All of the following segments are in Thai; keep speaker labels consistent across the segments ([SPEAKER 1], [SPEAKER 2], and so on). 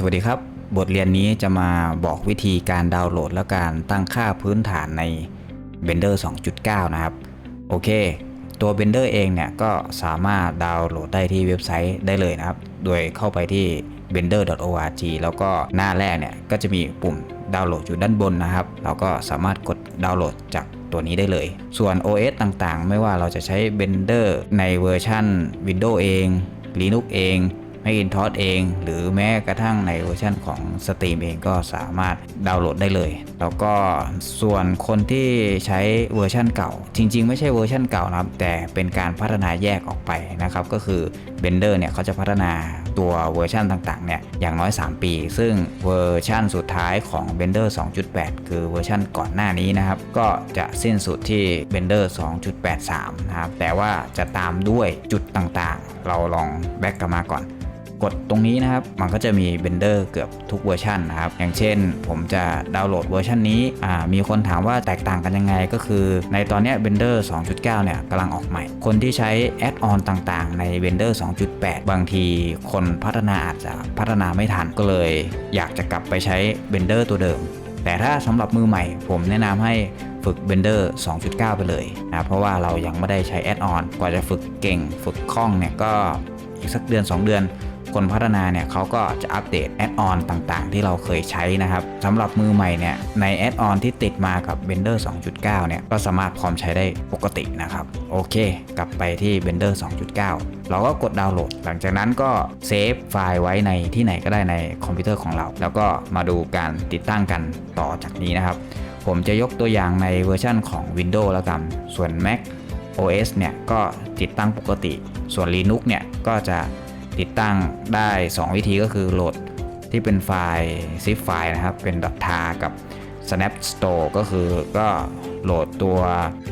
[SPEAKER 1] สวัสดีครับ บทเรียนนี้จะมาบอกวิธีการดาวน์โหลดและการตั้งค่าพื้นฐานใน Blender 2.9 นะครับ โอเค ตัว Blender เองเนี่ยก็สามารถดาวน์โหลดได้ที่เว็บไซต์ได้เลยนะครับ โดยเข้าไปที่ blender.org แล้วก็หน้าแรกเนี่ยก็จะมีปุ่มดาวน์โหลดอยู่ด้านบนนะครับ เราก็สามารถกดดาวน์โหลดจากตัวนี้ได้เลย ส่วน OS ต่างๆ ไม่ว่าเราจะใช้ Blender ในเวอร์ชัน Windows เอง Linux เอง Macintosh เอง หรือแม้กระทั่งในเวอร์ชันของ Steam เองก็สามารถดาวน์โหลดได้เลย แล้วก็ส่วนคนที่ใช้เวอร์ชันเก่า จริง ๆ ไม่ใช่เวอร์ชันเก่านะครับแต่เป็นการพัฒนาแยกออกไปนะครับก็คือ Blender เนี่ยเขาจะพัฒนาตัวเวอร์ชันต่างๆเนี่ยอย่างน้อย 3 ปี ซึ่งเวอร์ชันสุดท้ายของ Blender 2.8 คือเวอร์ชันก่อนหน้านี้นะครับก็จะสิ้นสุดที่ Blender 2.83 นะครับแต่ว่าจะตามด้วยจุดต่างๆ เราลองแบ็กกลับมาก่อน กดตรงนี้นะครับ มันก็จะมี Blender เกือบทุกเวอร์ชันนะครับ อย่างเช่น ผมจะดาวน์โหลดเวอร์ชันนี้มีคนถามว่าแตกต่างกันยังไงก็คือ ในตอนนี้ย Blender 2.9 เนี่ยกำลังออกใหม่ คนที่ใช้แอดออนต่างๆ ใน Blender 2.8 บางทีคนพัฒนาอาจจะพัฒนาไม่ทันก็เลย อยากจะกลับไปใช้ Blender ตัวเดิม แต่ถ้าสำหรับมือใหม่ ผมแนะนำให้ฝึก Blender 2.9 ไปเลยนะเพราะว่าเรายังไม่ได้ใช้แอดออนกว่าจะฝึกเก่ง ฝึกคล่องเนี่ยก็อีกสักเดือน 2 เดือน คนพัฒนาเนี่ยเขาก็จะอัปเดตแอดออนต่างๆ ที่เราเคยใช้นะครับสำหรับมือใหม่เนี่ยในแอดออนที่ติดมากับ Blender 2.9 เนี่ยก็สามารถพร้อมใช้ได้ปกตินะครับ โอเค กลับไปที่ Blender 2.9 เราก็กดดาวน์โหลด หลังจากนั้นก็เซฟไฟล์ไว้ในที่ไหนก็ได้ในคอมพิวเตอร์ของเรา แล้วก็มาดูการติดตั้งกันต่อจากนี้นะครับ ผมจะยกตัวอย่างในเวอร์ชั่นของ Windows แล้วกัน ส่วน Mac OS เนี่ยก็ติดตั้งปกติ ส่วน Linux เนี่ยก็จะ ติดตั้งได้ 2 วิธีก็คือโหลดที่เป็นไฟล์ zip ไฟล์นะครับ เป็น .tar กับ snap store ก็คือก็โหลดตัว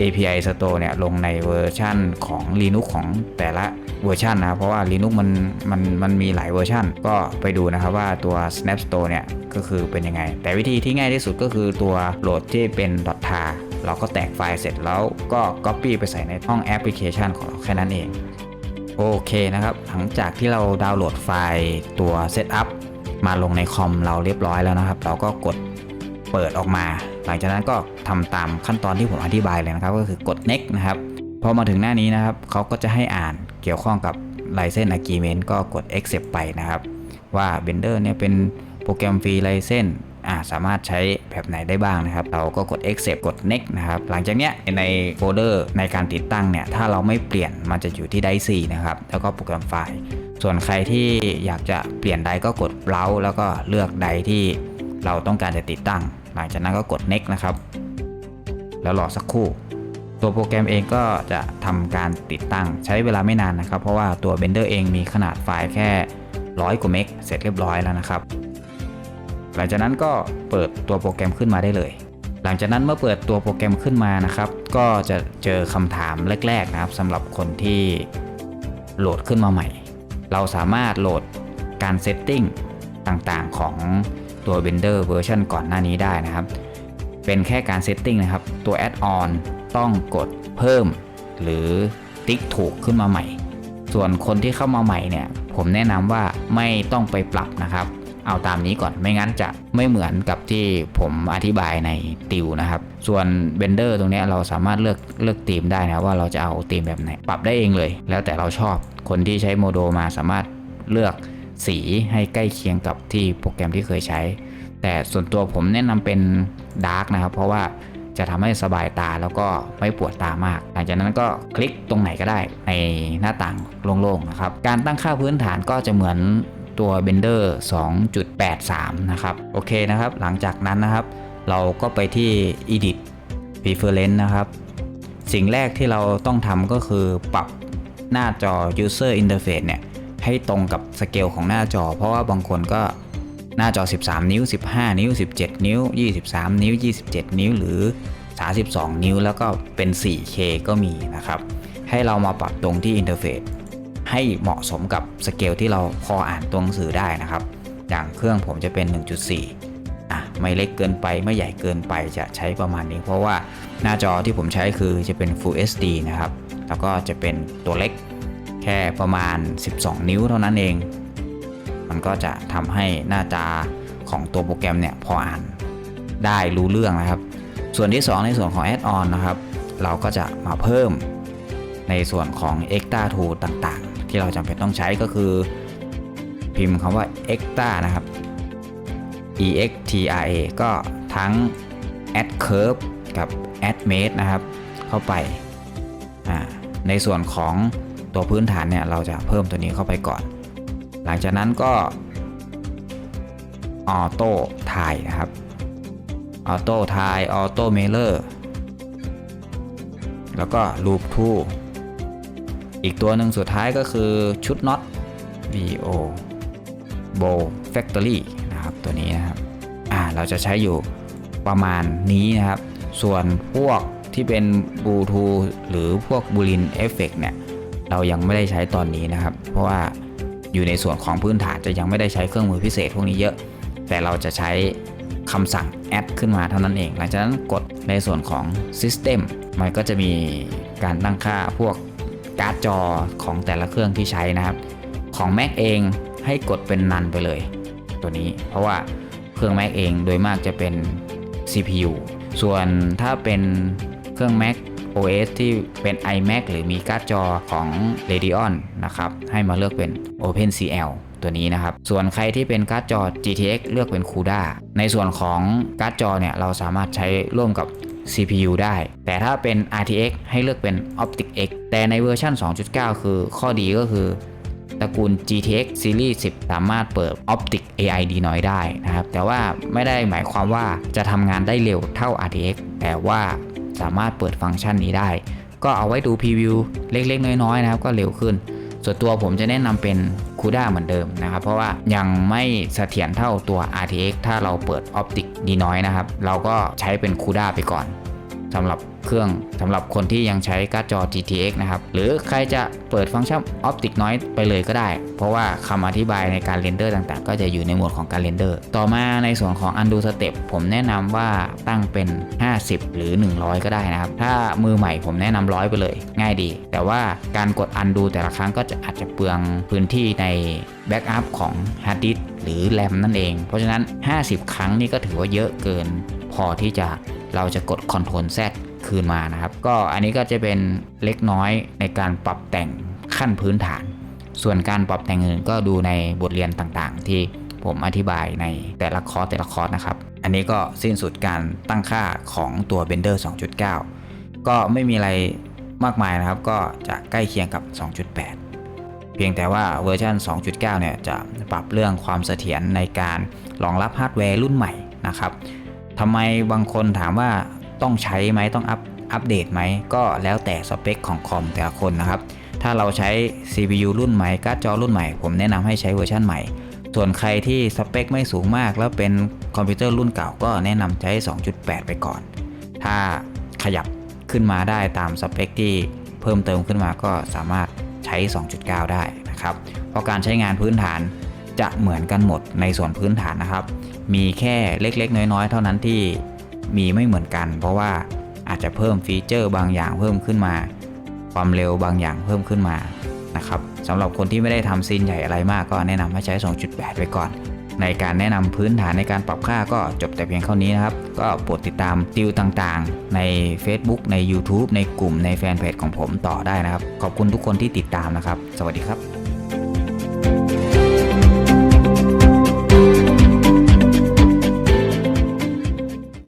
[SPEAKER 1] API store เนี่ยลงในเวอร์ชั่นของ Linux ของแต่ละเวอร์ชันนะเพราะว่า Linux มันมันมันมีหลายเวอร์ชันก็ไปดูนะครับว่าตัว snap store เนี่ยก็คือเป็นยังไง แต่วิธีที่ง่ายที่สุดก็คือตัวโหลดที่เป็น .tar เราก็แตกไฟล์เสร็จแล้วก็ copy ไปใส่ในห้องแอปพลิเคชันของเราแค่นั้นเอง โอเคนะครับ หลังจากที่เราดาวน์โหลดไฟล์ตัว Setup มาลงในคอมเราเรียบร้อยแล้วนะครับ เราก็กดเปิดออกมา หลังจากนั้นก็ทำตามขั้นตอนที่ผมอธิบายเลยนะครับ ก็คือกด next นะครับพอมาถึงหน้านี้นะครับเขาก็จะให้อ่านเกี่ยวข้องกับ License Agreement ก็กด accept ไปนะครับ ว่า Blender เนี่ยเป็นโปรแกรมฟรี License สามารถใช้แบบไหนได้บ้างนะครับ เราก็กด accept กด next นะครับ หลังจากเนี้ยในโฟลเดอร์ในการติดตั้งเนี่ย ถ้าเราไม่เปลี่ยนมันจะอยู่ที่ไดซีนะครับ แล้วก็โปรแกรมไฟล์ ส่วนใครที่อยากจะเปลี่ยนไดก็กด browse แล้วก็เลือกไดที่เราต้องการจะติดตั้ง หลังจากนั้นก็กด next นะครับ แล้วรอสักครู่ตัวโปรแกรมเองก็จะทำการติดตั้งใช้เวลาไม่นานนะครับ เพราะว่าตัว Blender เองมีขนาดไฟล์แค่ร้อยกว่าเมกเสร็จเรียบร้อยแล้วนะครับ หลังจากนั้นก็เปิดตัวโปรแกรมขึ้นมาได้เลย หลังจากนั้นเมื่อเปิดตัวโปรแกรมขึ้นมานะครับ ก็จะเจอคำถามแรกๆนะครับสำหรับคนที่โหลดขึ้นมาใหม่ เราสามารถโหลดการเซตติ้งต่างๆของตัว Blender เวอร์ชันก่อนหน้านี้ได้นะครับ เป็นแค่การเซตติ้งนะครับ ตัวแอดออนต้องกดเพิ่ม หรือติ๊กถูกขึ้นมาใหม่ ส่วนคนที่เข้ามาใหม่เนี่ย ผมแนะนำว่าไม่ต้องไปปรับนะครับ เอาตามนี้ก่อนไม่งั้นจะไม่เหมือนกับที่ผมอธิบายในติวนะครับ ส่วน Blender ตรงนี้เราสามารถเลือกเลือกธีมได้นะว่าเราจะเอาธีมแบบไหน ปรับได้เองเลย แล้วแต่เราชอบคนที่ใช้โมโดมาสามารถเลือกสีให้ใกล้เคียงกับที่โปรแกรมที่เคยใช้ แต่ส่วนตัวผมแนะนำเป็นดาร์กนะครับ เพราะว่าจะทำให้สบายตาแล้วก็ไม่ปวดตามาก หลังจากนั้นก็คลิกตรงไหนก็ได้ในหน้าต่างโล่งๆนะครับ การตั้งค่าพื้นฐานก็จะเหมือน ตัว Bender 2.83 นะครับ โอเคนะครับ หลังจากนั้นนะครับ เราก็ไปที่ Edit Preference นะครับ สิ่งแรกที่เราต้องทำก็คือปรับหน้าจอ User Interface เนี่ย ให้ตรงกับสเกลของหน้าจอ เพราะว่าบางคนก็หน้าจอ 13 นิ้ว 15 นิ้ว 17 นิ้ว 23 นิ้ว 27 นิ้ว หรือ 32 นิ้ว แล้วก็เป็น 4K ก็มีนะครับ ให้เรามาปรับตรงที่ Interface ให้เหมาะสมกับสเกลที่เราพออ่านตัวหนังสือได้นะครับ อย่างเครื่องผมจะเป็น 1.4อะไม่เล็กเกินไปไม่ใหญ่เกินไปจะใช้ประมาณนี้ เพราะว่าหน้าจอที่ผมใช้คือจะเป็น Full HD นะครับ แล้วก็จะเป็นตัวเล็กแค่ประมาณ 12 นิ้วเท่านั้นเอง มันก็จะทำให้หน้าจาของตัวโปรแกรมเนี่ยพออ่านได้รู้เรื่องนะครับ ส่วนที่ 2 ในส่วนของแอดออนนะครับ เราก็จะมาเพิ่มในส่วนของ Extra Tool ต่างๆ ที่เราจำเป็นต้องใช้ก็คือ พิมพ์คำว่า Extra นะครับ extra ก็ทั้ง add curve กับ add mate นะครับ เข้าไป ในส่วนของตัวพื้นฐานเนี่ยเราจะเพิ่มตัวนี้เข้าไปก่อน หลังจากนั้นก็ auto ถ่ายนะครับ auto ถ่าย auto mailer แล้วก็ loop to อีกตัวหนึ่งสุดท้ายก็คือชุดน็อต vo bow factory นะครับตัวนี้นะครับอ่าเราจะใช้อยู่ประมาณนี้นะครับ ส่วนพวกที่เป็นบลูทูธหรือพวกบูลินเอฟเฟกเนี่ยเรายังไม่ได้ใช้ตอนนี้นะครับ เพราะว่าอยู่ในส่วนของพื้นฐานจะยังไม่ได้ใช้เครื่องมือพิเศษพวกนี้เยอะ แต่เราจะใช้คำสั่ง add ขึ้นมาเท่านั้นเอง หลังจากนั้นกดในส่วนของ system มันก็จะมีการตั้งค่าพวก การ์ดจอของแต่ละเครื่องที่ใช้นะครับ ของ Mac เองให้กดเป็นนันไปเลย ตัวนี้เพราะว่าเครื่อง Mac เองโดยมากจะเป็น CPU ส่วนถ้าเป็นเครื่อง Mac OS ที่เป็น iMac หรือมีการ์ดจอของ Radeon นะครับ ให้มาเลือกเป็น OpenCL ตัวนี้นะครับ ส่วนใครที่เป็นการ์ดจอ GTX เลือกเป็น CUDA ในส่วนของการ์ดจอเนี่ย เราสามารถใช้ร่วมกับ CPU ได้ แต่ถ้าเป็น RTX ให้เลือกเป็น Optic X แต่ในเวอร์ชัน2.9 คือข้อดีก็คือตระกูล GTX Series 10 สามารถเปิด Optic AI ดีน้อยได้นะครับ แต่ว่าไม่ได้หมายความว่าจะทำงานได้เร็วเท่า RTX แต่ว่าสามารถเปิดฟังก์ชันนี้ได้ ก็เอาไว้ดูพรีวิวเล็กๆ น้อยๆ นะครับ ก็เร็วขึ้น ส่วนตัวผมจะแนะนำเป็น CUDA เหมือนเดิมนะครับ เพราะว่ายังไม่เสถียรเท่าตัว RTX ถ้าเราเปิด Optic ดีน้อยนะครับ เราก็ใช้เป็น CUDA ไปก่อน สำหรับเครื่องสำหรับคนที่ยังใช้การ์ดจอ GTX นะครับ หรือใครจะเปิดฟังก์ชัน Optic น้อยไปเลยก็ได้ เพราะว่าคำอธิบายในการเรนเดอร์ต่างๆ ก็จะอยู่ในหมวดของการเรนเดอร์ ต่อมาในส่วนของ Undo Step ผมแนะนำว่าตั้งเป็น 50 หรือ 100 ก็ได้นะครับ ถ้ามือใหม่ผมแนะนำร้อยไปเลย ง่ายดี แต่ว่าการกด Undo แต่ละครั้งก็จะอาจจะเปลืองพื้นที่ในแบ็กอัพของฮาร์ดดิสหรือแรมนั่นเอง เพราะฉะนั้น 50 ครั้งนี่ก็ถือว่าเยอะเกินพอที่จะ เราจะกด Ctrl Z คืนมานะครับ ก็อันนี้ก็จะเป็นเล็กน้อยในการปรับแต่งขั้นพื้นฐาน ส่วนการปรับแต่งอื่นก็ดูในบทเรียนต่างๆ ที่ผมอธิบายในแต่ละคอร์สแต่ละคอร์สนะครับ อันนี้ก็สิ้นสุดการตั้งค่าของตัว Blender 2.9 ก็ไม่มีอะไรมากมายนะครับ ก็จะใกล้เคียงกับ 2.8 เพียงแต่ว่าเวอร์ชัน2.9 เนี่ยจะปรับเรื่องความเสถียรในการรองรับฮาร์ดแวร์รุ่นใหม่นะครับ ทำไมบางคนถามว่าต้องใช้ไหมต้องอัพอัปเดตไหมก็แล้วแต่สเปคของคอมแต่ละคนนะครับ ถ้าเราใช้ CPU รุ่นใหม่การ์ดจอรุ่นใหม่ ผมแนะนำให้ใช้เวอร์ชันใหม่ ส่วนใครที่สเปคไม่สูงมาก แล้วเป็นคอมพิวเตอร์รุ่นเก่าก็แนะนำใช้ 2.8 ไปก่อน ถ้าขยับขึ้นมาได้ตามสเปคที่เพิ่มเติมขึ้นมาก็สามารถใช้ 2.9 ได้นะครับ เพราะการใช้งานพื้นฐาน จะเหมือนกันหมดในส่วนพื้นฐานนะครับ มีแค่เล็กๆ น้อยๆ เท่านั้นที่มีไม่เหมือนกัน เพราะว่าอาจจะเพิ่มฟีเจอร์บางอย่างเพิ่มขึ้นมา ความเร็วบางอย่างเพิ่มขึ้นมานะครับสำหรับคนที่ไม่ได้ทำซีนใหญ่อะไรมากก็แนะนำให้ใช้ 2.8 ไปก่อน ในการแนะนำพื้นฐานในการปรับค่าก็จบแต่เพียงเท่านี้นะครับ ก็โปรดติดตามติวต่างๆ ใน Facebook ใน YouTube ในกลุ่มในแฟนเพจของผมต่อได้นะครับ ขอบคุณทุกคนที่ติดตามนะครับ สวัสดีครับ